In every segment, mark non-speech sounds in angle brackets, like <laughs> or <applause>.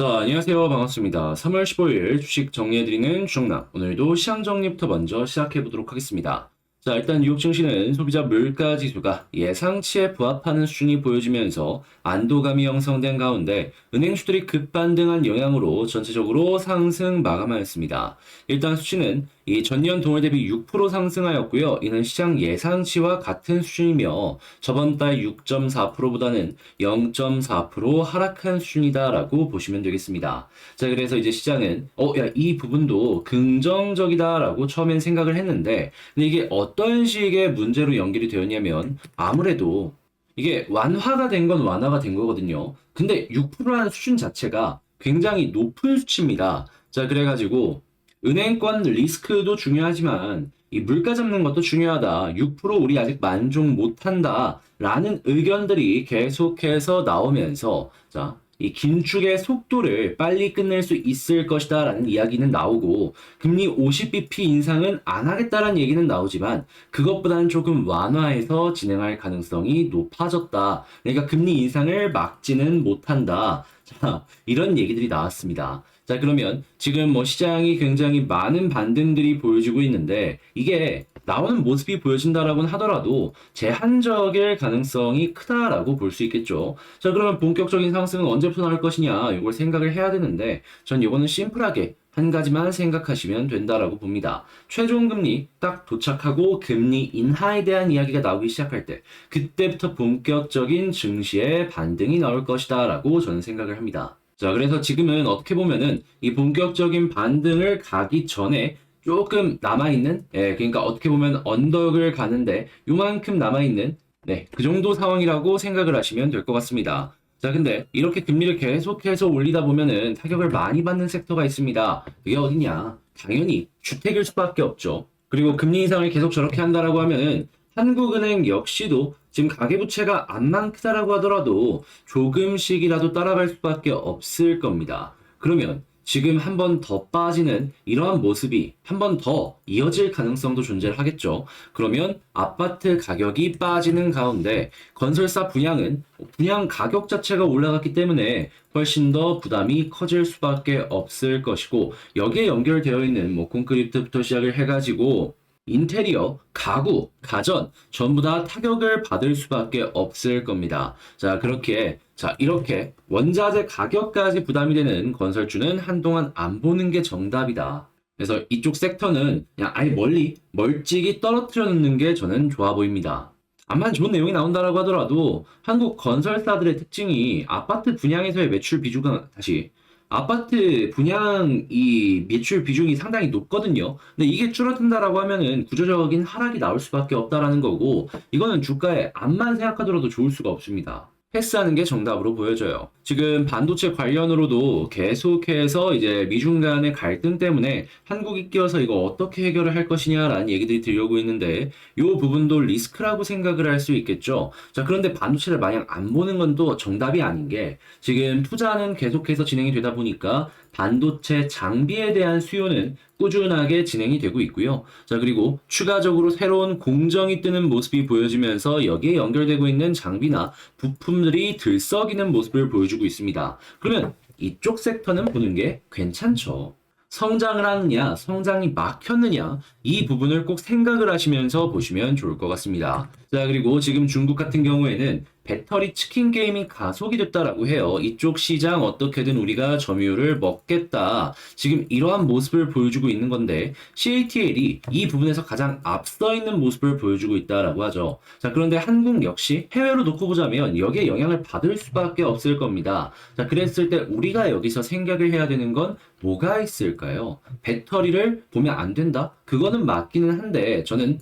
자, 안녕하세요. 반갑습니다. 3월 15일 주식 정리해드리는 주정남. 오늘도 시장 정리부터 먼저 시작해보도록 하겠습니다. 자, 일단 뉴욕 증시는 소비자 물가 지수가 예상치에 부합하는 수준이 보여지면서 안도감이 형성된 가운데 은행주들이 급반등한 영향으로 전체적으로 상승 마감하였습니다. 일단 수치는 이 전년 동월 대비 6% 상승하였고요. 이는 시장 예상치와 같은 수준이며 저번 달 6.4%보다는 0.4% 하락한 수준이다라고 보시면 되겠습니다. 자, 그래서 이제 시장은 어, 야, 이 부분도 긍정적이다라고 처음엔 생각을 했는데 근데 이게 어떤 식의 문제로 연결이 되었냐면 아무래도 이게 완화가 된 건 완화가 된 거거든요. 근데 6%라는 수준 자체가 굉장히 높은 수치입니다. 자, 그래가지고 은행권 리스크도 중요하지만 이 물가 잡는 것도 중요하다. 6% 우리 아직 만족 못한다. 라는 의견들이 계속해서 나오면서 자, 이 긴축의 속도를 빨리 끝낼 수 있을 것이다 라는 이야기는 나오고 금리 50bp 인상은 안 하겠다라는 얘기는 나오지만 그것보다는 조금 완화해서 진행할 가능성이 높아졌다. 그러니까 금리 인상을 막지는 못한다. 자, 이런 얘기들이 나왔습니다. 자, 그러면 지금 뭐 시장이 굉장히 많은 반등들이 보여지고 있는데 이게 나오는 모습이 보여진다라고는 하더라도 제한적일 가능성이 크다라고 볼 수 있겠죠. 자, 그러면 본격적인 상승은 언제부터 나올 것이냐, 이걸 생각을 해야 되는데 전 이거는 심플하게 한 가지만 생각하시면 된다라고 봅니다. 최종 금리 딱 도착하고 금리 인하에 대한 이야기가 나오기 시작할 때 그때부터 본격적인 증시의 반등이 나올 것이다라고 저는 생각을 합니다. 자, 그래서 지금은 어떻게 보면은 이 본격적인 반등을 가기 전에 조금 남아있는, 예, 그러니까 어떻게 보면 언덕을 가는데 요만큼 남아있는, 네, 그 정도 상황이라고 생각을 하시면 될 것 같습니다. 자, 근데 이렇게 금리를 계속해서 올리다 보면은 타격을 많이 받는 섹터가 있습니다. 그게 어디냐? 당연히 주택일 수밖에 없죠. 그리고 금리 인상을 계속 저렇게 한다라고 하면은 한국은행 역시도 지금 가계부채가 안만 크다라고 하더라도 조금씩이라도 따라갈 수밖에 없을 겁니다. 그러면 지금 한 번 더 빠지는 이러한 모습이 한 번 더 이어질 가능성도 존재를 하겠죠. 그러면 아파트 가격이 빠지는 가운데 건설사 분양은 분양 가격 자체가 올라갔기 때문에 훨씬 더 부담이 커질 수밖에 없을 것이고 여기에 연결되어 있는 뭐 콘크리트부터 시작을 해가지고 인테리어, 가구, 가전 전부 다 타격을 받을 수밖에 없을 겁니다. 자, 그렇게 자, 이렇게 원자재 가격까지 부담이 되는 건설주는 한동안 안 보는 게 정답이다. 그래서 이쪽 섹터는 그냥 아예 멀리 멀찍이 떨어뜨려 놓는 게 저는 좋아 보입니다. 암만 좋은 내용이 나온다라고 하더라도 한국 건설사들의 특징이 아파트 분양에서의 매출 비중은 다시 아파트 분양 이 매출 비중이 상당히 높거든요. 근데 이게 줄어든다라고 하면은 구조적인 하락이 나올 수밖에 없다라는 거고 이거는 주가에 암만 생각하더라도 좋을 수가 없습니다. 패스하는 게 정답으로 보여져요. 지금 반도체 관련으로도 계속해서 이제 미중 간의 갈등 때문에 한국이 끼어서 이거 어떻게 해결을 할 것이냐라는 얘기들이 들려오고 있는데 이 부분도 리스크라고 생각을 할 수 있겠죠. 자, 그런데 반도체를 마냥 안 보는 건 또 정답이 아닌 게 지금 투자는 계속해서 진행이 되다 보니까 반도체 장비에 대한 수요는 꾸준하게 진행이 되고 있고요. 자, 그리고 추가적으로 새로운 공정이 뜨는 모습이 보여지면서 여기에 연결되고 있는 장비나 부품들이 들썩이는 모습을 보여주고 있습니다. 그러면 이쪽 섹터는 보는 게 괜찮죠. 성장을 하느냐, 성장이 막혔느냐, 이 부분을 꼭 생각을 하시면서 보시면 좋을 것 같습니다. 자, 그리고 지금 중국 같은 경우에는 배터리 치킨 게임이 가속이 됐다라고 해요. 이쪽 시장 어떻게든 우리가 점유율을 먹겠다. 지금 이러한 모습을 보여주고 있는 건데 CATL이 이 부분에서 가장 앞서 있는 모습을 보여주고 있다라고 하죠. 자, 그런데 한국 역시 해외로 놓고 보자면 여기에 영향을 받을 수밖에 없을 겁니다. 자, 그랬을 때 우리가 여기서 생각을 해야 되는 건 뭐가 있을까요? 배터리를 보면 안 된다? 그거는 맞기는 한데 저는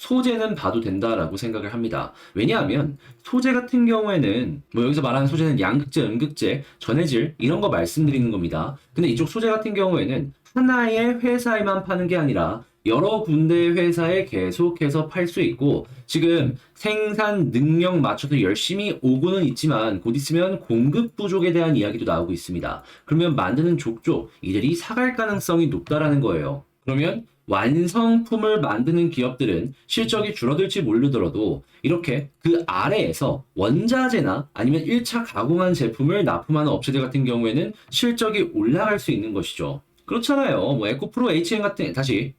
소재는 봐도 된다라고 생각을 합니다. 왜냐하면 소재 같은 경우에는 뭐 여기서 말하는 소재는 양극재, 음극재, 전해질 이런 거 말씀드리는 겁니다. 근데 이쪽 소재 같은 경우에는 하나의 회사에만 파는 게 아니라 여러 군데의 회사에 계속해서 팔 수 있고 지금 생산 능력 맞춰서 열심히 오고는 있지만 곧 있으면 공급 부족에 대한 이야기도 나오고 있습니다. 그러면 만드는 족족 이들이 사갈 가능성이 높다라는 거예요. 그러면 완성품을 만드는 기업들은 실적이 줄어들지 모르더라도 이렇게 그 아래에서 원자재나 아니면 1차 가공한 제품을 납품하는 업체들 같은 경우에는 실적이 올라갈 수 있는 것이죠. 그렇잖아요. 뭐 에코프로 HM 같은 다시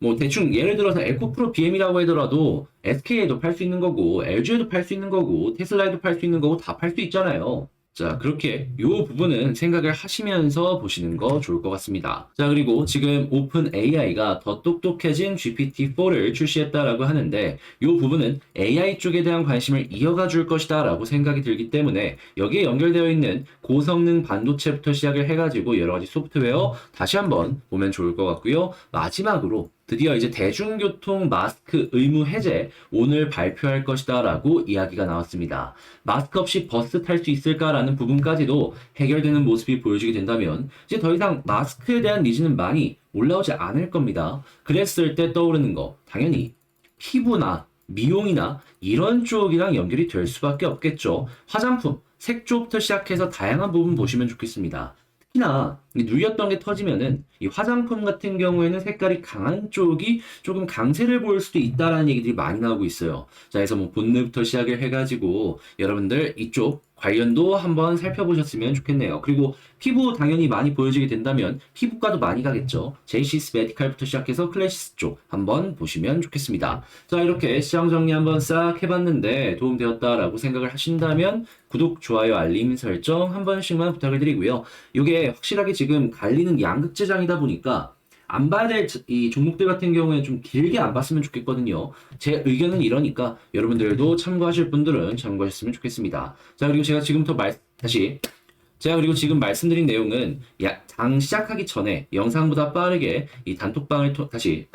뭐 대충 예를 들어서 에코프로 BM이라고 하더라도 SK에도 팔 수 있는 거고 LG에도 팔 수 있는 거고 테슬라에도 팔 수 있는 거고 다 팔 수 있잖아요. 자, 그렇게 이 부분은 생각을 하시면서 보시는 거 좋을 것 같습니다. 자, 그리고 지금 오픈 AI가 더 똑똑해진 GPT-4를 출시했다라고 하는데 이 부분은 AI 쪽에 대한 관심을 이어가 줄 것이다 라고 생각이 들기 때문에 여기에 연결되어 있는 고성능 반도체부터 시작을 해가지고 여러 가지 소프트웨어 다시 한번 보면 좋을 것 같고요. 마지막으로 드디어 이제 대중교통 마스크 의무 해제 오늘 발표할 것이다 라고 이야기가 나왔습니다. 마스크 없이 버스 탈 수 있을까라는 부분까지도 해결되는 모습이 보여지게 된다면 이제 더 이상 마스크에 대한 니즈는 많이 올라오지 않을 겁니다. 그랬을 때 떠오르는 거 당연히 피부나 미용이나 이런 쪽이랑 연결이 될 수밖에 없겠죠. 화장품, 색조부터 시작해서 다양한 부분 보시면 좋겠습니다. 특히나 이 눌렸던 게 터지면은 이 화장품 같은 경우에는 색깔이 강한 쪽이 조금 강세를 보일 수도 있다라는 얘기들이 많이 나오고 있어요. 자, 그래서 뭐 본느부터 시작을 해가지고 여러분들 이쪽 관련도 한번 살펴보셨으면 좋겠네요. 그리고 피부 당연히 많이 보여지게 된다면 피부과도 많이 가겠죠. 제이시스 메디칼부터 시작해서 클래시스 쪽 한번 보시면 좋겠습니다. 자, 이렇게 시장 정리 한번 싹 해봤는데 도움되었다라고 생각을 하신다면 구독, 좋아요, 알림 설정 한 번씩만 부탁을 드리고요. 이게 확실하게 지금 갈리는 양극재장이다 보니까 안 봐야 될 이 종목들 같은 경우에 좀 길게 안 봤으면 좋겠거든요. 제 의견은 이러니까 여러분들도 참고하실 분들은 참고하셨으면 좋겠습니다. 자, 그리고 제가 지금부터 말, 다시. 제가 그리고 지금 말씀드린 내용은 야, 장 시작하기 전에 영상보다 빠르게 이 단톡방을 통, 다시.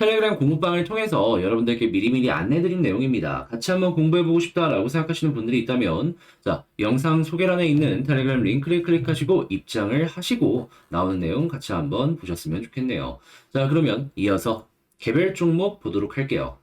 텔레그램 공부방을 통해서 여러분들께 미리미리 안내드린 내용입니다. 같이 한번 공부해보고 싶다라고 생각하시는 분들이 있다면, 자, 영상 소개란에 있는 텔레그램 링크를 클릭하시고 입장을 하시고 나오는 내용 같이 한번 보셨으면 좋겠네요. 자, 그러면 이어서 개별 종목 보도록 할게요.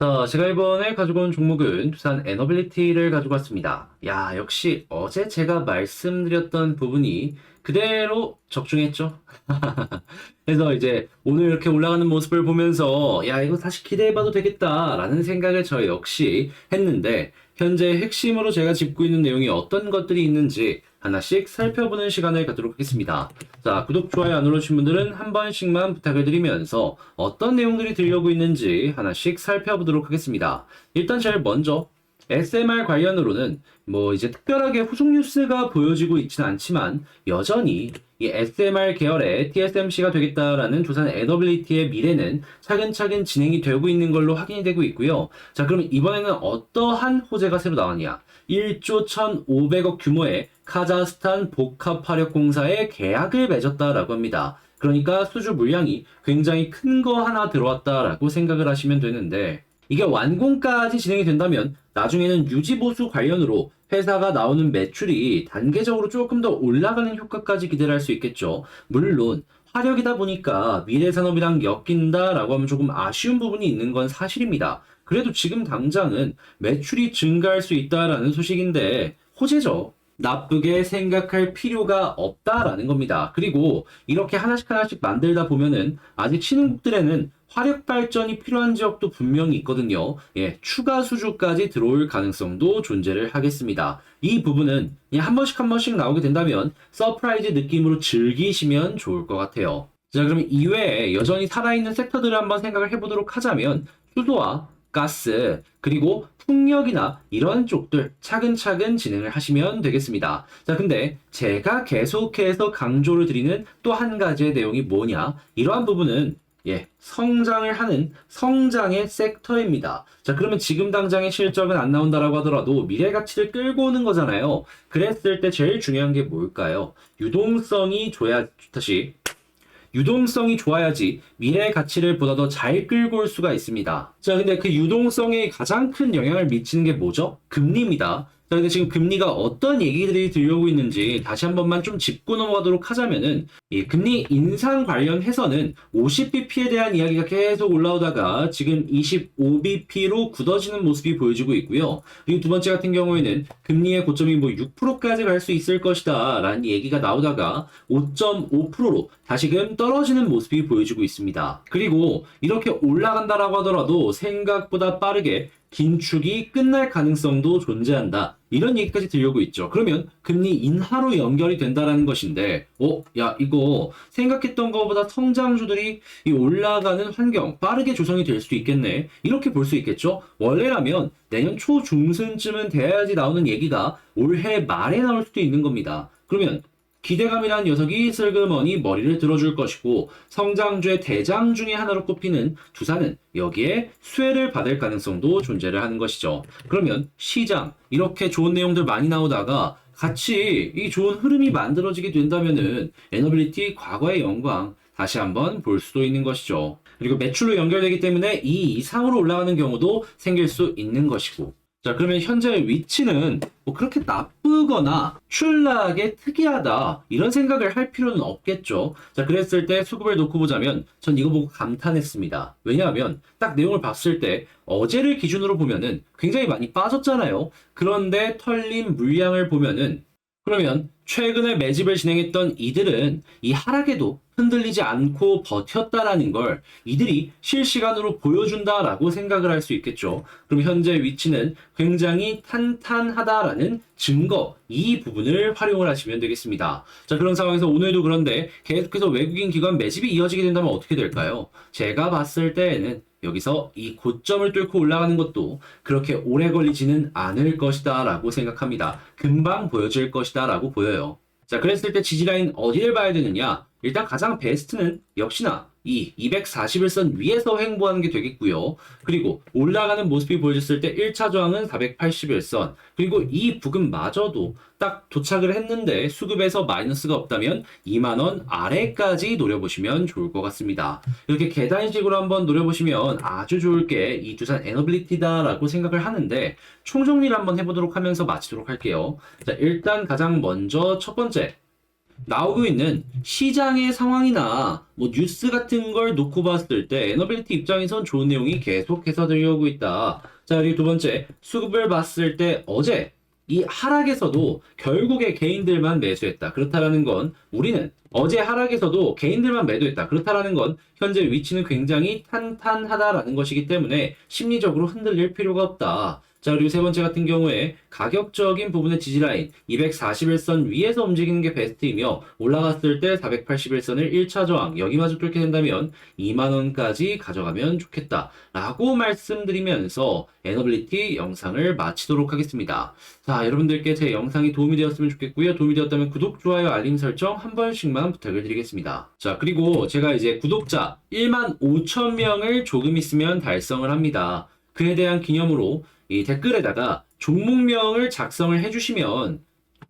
자, 제가 이번에 가지고 온 종목은 두산 에너빌리티를 가지고 왔습니다. 야, 역시 어제 제가 말씀드렸던 부분이 그대로 적중했죠? <laughs> 그래서 이제 오늘 이렇게 올라가는 모습을 보면서 야, 이거 다시 기대해봐도 되겠다라는 생각을 저 역시 했는데 현재 핵심으로 제가 짚고 있는 내용이 어떤 것들이 있는지 하나씩 살펴보는 시간을 갖도록 하겠습니다. 자, 구독, 좋아요 안 눌러주신 분들은 한 번씩만 부탁을 드리면서 어떤 내용들이 들려오고 있는지 하나씩 살펴보도록 하겠습니다. 일단 제일 먼저 SMR 관련으로는 뭐 이제 특별하게 후속 뉴스가 보여지고 있지는 않지만 여전히 이 SMR 계열의 TSMC가 되겠다라는 두산 에너빌리티의 미래는 차근차근 진행이 되고 있는 걸로 확인이 되고 있고요. 자, 그럼 이번에는 어떠한 호재가 새로 나왔냐? 1조 1,500억 규모의 카자흐스탄 복합화력공사에 계약을 맺었다라고 합니다. 그러니까 수주 물량이 굉장히 큰 거 하나 들어왔다라고 생각을 하시면 되는데 이게 완공까지 진행이 된다면 나중에는 유지보수 관련으로 회사가 나오는 매출이 단계적으로 조금 더 올라가는 효과까지 기대를 할 수 있겠죠. 물론 화력이다 보니까 미래 산업이랑 엮인다라고 하면 조금 아쉬운 부분이 있는 건 사실입니다. 그래도 지금 당장은 매출이 증가할 수 있다라는 소식인데 호재죠. 나쁘게 생각할 필요가 없다라는 겁니다. 그리고 이렇게 하나씩 하나씩 만들다 보면은 아직 신흥국들에는 화력 발전이 필요한 지역도 분명히 있거든요. 예, 추가 수주까지 들어올 가능성도 존재를 하겠습니다. 이 부분은 그냥 한 번씩 한 번씩 나오게 된다면 서프라이즈 느낌으로 즐기시면 좋을 것 같아요. 자, 그럼 이외에 여전히 살아있는 섹터들을 한번 생각을 해보도록 하자면 수도와 가스, 그리고 풍력이나 이런 쪽들 차근차근 진행을 하시면 되겠습니다. 자, 근데 제가 계속해서 강조를 드리는 또 한 가지의 내용이 뭐냐? 이러한 부분은 예, 성장을 하는 성장의 섹터입니다. 자, 그러면 지금 당장의 실적은 안 나온다라고 하더라도 미래 가치를 끌고 오는 거잖아요. 그랬을 때 제일 중요한 게 뭘까요? 유동성이 줘야, 다시, 유동성이 좋아야지 미래 가치를 보다 더 잘 끌고 올 수가 있습니다. 자, 근데 그 유동성에 가장 큰 영향을 미치는 게 뭐죠? 금리입니다. 자, 근데 지금 금리가 어떤 얘기들이 들려오고 있는지 다시 한 번만 좀 짚고 넘어가도록 하자면은, 이 금리 인상 관련해서는 50bp에 대한 이야기가 계속 올라오다가 지금 25bp로 굳어지는 모습이 보여지고 있고요. 그리고 두 번째 같은 경우에는 금리의 고점이 뭐 6%까지 갈 수 있을 것이다 라는 얘기가 나오다가 5.5%로 다시금 떨어지는 모습이 보여지고 있습니다. 그리고 이렇게 올라간다라고 하더라도 생각보다 빠르게 긴축이 끝날 가능성도 존재한다. 이런 얘기까지 들려오고 있죠. 그러면 금리 인하로 연결이 된다라는 것인데, 어, 야, 이거 생각했던 것보다 성장주들이 이 올라가는 환경 빠르게 조성이 될 수도 있겠네. 이렇게 볼 수 있겠죠. 원래라면 내년 초 중순쯤은 돼야지 나오는 얘기가 올해 말에 나올 수도 있는 겁니다. 그러면 기대감이라는 녀석이 슬그머니 머리를 들어줄 것이고 성장주의 대장 중의 하나로 꼽히는 두산은 여기에 수혜를 받을 가능성도 존재를 하는 것이죠. 그러면 시장 이렇게 좋은 내용들 많이 나오다가 같이 이 좋은 흐름이 만들어지게 된다면은 에너빌리티 과거의 영광 다시 한번 볼 수도 있는 것이죠. 그리고 매출로 연결되기 때문에 이 이상으로 올라가는 경우도 생길 수 있는 것이고 자, 그러면 현재 위치는 뭐 그렇게 나쁘 거나 출락에 특이하다 이런 생각을 할 필요는 없겠죠. 자, 그랬을 때 수급을 놓고 보자면 전 이거 보고 감탄했습니다. 왜냐하면 딱 내용을 봤을 때 어제를 기준으로 보면은 굉장히 많이 빠졌잖아요. 그런데 털린 물량을 보면은 그러면 최근에 매집을 진행했던 이들은 이 하락에도 흔들리지 않고 버텼다라는 걸 이들이 실시간으로 보여준다라고 생각을 할 수 있겠죠. 그럼 현재 위치는 굉장히 탄탄하다라는 증거, 이 부분을 활용을 하시면 되겠습니다. 자, 그런 상황에서 오늘도 그런데 계속해서 외국인 기관 매집이 이어지게 된다면 어떻게 될까요? 제가 봤을 때에는 여기서 이 고점을 뚫고 올라가는 것도 그렇게 오래 걸리지는 않을 것이다 라고 생각합니다. 금방 보여질 것이다 라고 보여요. 자, 그랬을 때 지지라인 어디를 봐야 되느냐? 일단 가장 베스트는 역시나 이 241선 위에서 횡보하는 게 되겠고요. 그리고 올라가는 모습이 보여졌을 때 1차 저항은 481선. 그리고 이 부근마저도 딱 도착을 했는데 수급에서 마이너스가 없다면 2만원 아래까지 노려보시면 좋을 것 같습니다. 이렇게 계단식으로 한번 노려보시면 아주 좋을 게 이 두산 에너빌리티다라고 생각을 하는데 총정리를 한번 해보도록 하면서 마치도록 할게요. 자, 일단 가장 먼저 첫 번째. 나오고 있는 시장의 상황이나 뭐 뉴스 같은 걸 놓고 봤을 때 에너빌리티 입장에선 좋은 내용이 계속해서 들려오고 있다. 자, 그리고 두 번째, 수급을 봤을 때 어제 이 하락에서도 결국에 개인들만 매수했다. 그렇다라는 건 우리는 어제 하락에서도 개인들만 매도했다. 그렇다라는 건 현재 위치는 굉장히 탄탄하다라는 것이기 때문에 심리적으로 흔들릴 필요가 없다. 자, 그리고 세 번째 같은 경우에 가격적인 부분의 지지라인 241선 위에서 움직이는 게 베스트이며 올라갔을 때 481선을 1차 저항 여기마저 뚫게 된다면 2만원까지 가져가면 좋겠다 라고 말씀드리면서 에너빌리티 영상을 마치도록 하겠습니다. 자, 여러분들께 제 영상이 도움이 되었으면 좋겠고요. 도움이 되었다면 구독, 좋아요, 알림 설정 한 번씩만 부탁을 드리겠습니다. 자, 그리고 제가 이제 구독자 1만 5천 명을 조금 있으면 달성을 합니다. 그에 대한 기념으로 이 댓글에다가 종목명을 작성을 해주시면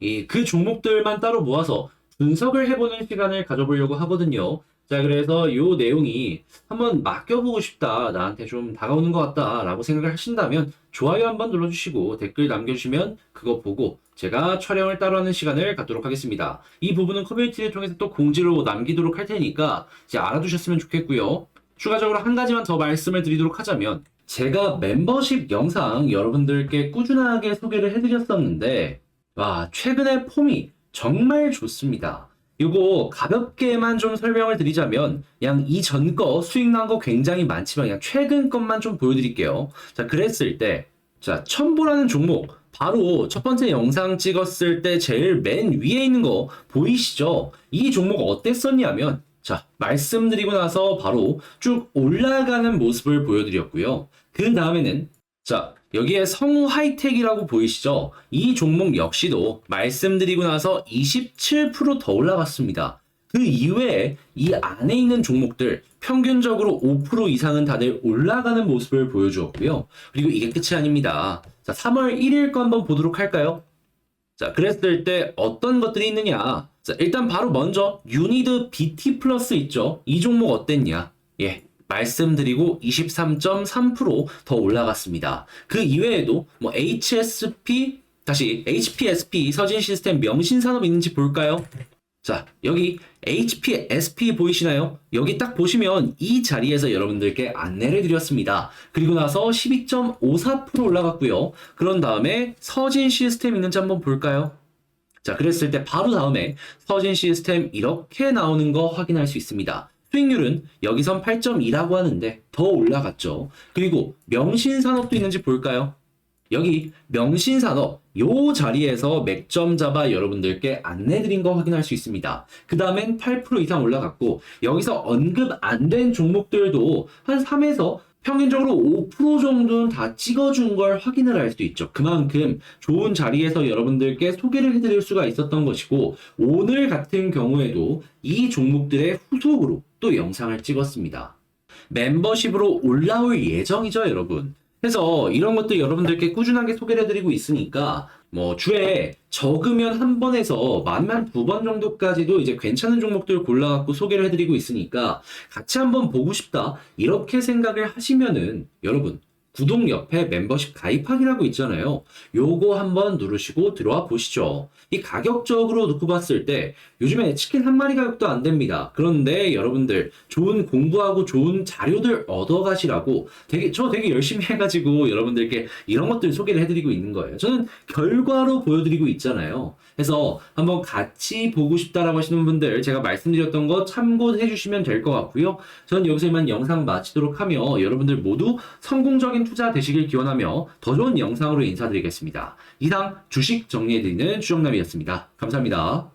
이 그 종목들만 따로 모아서 분석을 해보는 시간을 가져보려고 하거든요. 자, 그래서 요 내용이 한번 맡겨보고 싶다, 나한테 좀 다가오는 것 같다, 라고 생각을 하신다면 좋아요 한번 눌러주시고 댓글 남겨주시면 그거 보고 제가 촬영을 따로 하는 시간을 갖도록 하겠습니다. 이 부분은 커뮤니티를 통해서 또 공지로 남기도록 할 테니까 이제 알아두셨으면 좋겠고요. 추가적으로 한 가지만 더 말씀을 드리도록 하자면 제가 멤버십 영상 여러분들께 꾸준하게 소개를 해드렸었는데 와 최근에 폼이 정말 좋습니다. 이거 가볍게만 좀 설명을 드리자면 그냥 이전 거 수익 난 거 굉장히 많지만 그냥 최근 것만 좀 보여드릴게요. 자 그랬을 때자 첨보라는 종목 바로 첫 번째 영상 찍었을 때 제일 맨 위에 있는 거 보이시죠? 이 종목 어땠었냐면 자, 말씀드리고 나서 바로 쭉 올라가는 모습을 보여드렸고요. 그 다음에는, 자, 여기에 성우 하이텍이라고 보이시죠? 이 종목 역시도 말씀드리고 나서 27%더 올라갔습니다. 그 이외에 이 안에 있는 종목들 평균적으로 5% 이상은 다들 올라가는 모습을 보여주었고요. 그리고 이게 끝이 아닙니다. 자, 3월 1일 거 한번 보도록 할까요? 자, 그랬을 때 어떤 것들이 있느냐? 자, 일단 바로 먼저 유니드 BT 플러스 있죠? 이 종목 어땠냐? 예. 말씀드리고 23.3%더 올라갔습니다. 그 이외에도 뭐 HSP 다시 HPSP 서진 시스템 명신 산업 있는지 볼까요? 자, 여기 HPSP 보이시나요? 여기 딱 보시면 이 자리에서 여러분들께 안내를 드렸습니다. 그리고 나서 12.54% 올라갔고요. 그런 다음에 서진 시스템 있는지 한번 볼까요? 자, 그랬을 때 바로 다음에 서진 시스템 이렇게 나오는 거 확인할 수 있습니다. 수익률은 여기선 8.2라고 하는데 더 올라갔죠. 그리고 명신산업도 있는지 볼까요? 여기 명신산업 요 자리에서 맥점 잡아 여러분들께 안내드린 거 확인할 수 있습니다. 그 다음엔 8% 이상 올라갔고 여기서 언급 안 된 종목들도 한 3에서 평균적으로 5% 정도는 다 찍어준 걸 확인을 할 수 있죠. 그만큼 좋은 자리에서 여러분들께 소개를 해드릴 수가 있었던 것이고 오늘 같은 경우에도 이 종목들의 후속으로 또 영상을 찍었습니다. 멤버십으로 올라올 예정이죠, 여러분. 그래서 이런 것들 여러분들께 꾸준하게 소개를 해드리고 있으니까 뭐 주에 적으면 한 번에서 만만 두 번 정도까지도 이제 괜찮은 종목들 골라갖고 소개를 해드리고 있으니까 같이 한번 보고 싶다 이렇게 생각을 하시면은 여러분 구독 옆에 멤버십 가입하기라고 있잖아요. 요거 한번 누르시고 들어와 보시죠. 이 가격적으로 놓고 봤을 때 요즘에 치킨 한 마리 가격도 안 됩니다. 그런데 여러분들 좋은 공부하고 좋은 자료들 얻어 가시라고 되게 저 되게 열심히 해 가지고 여러분들께 이런 것들 소개를 해 드리고 있는 거예요. 저는 결과로 보여 드리고 있잖아요. 그래서 한번 같이 보고 싶다라고 하시는 분들 제가 말씀드렸던 거 참고해 주시면 될 것 같고요. 저는 여기서 이만 영상 마치도록 하며 여러분들 모두 성공적인 투자 되시길 기원하며 더 좋은 영상으로 인사드리겠습니다. 이상 주식 정리해드리는 주정남이었습니다. 감사합니다.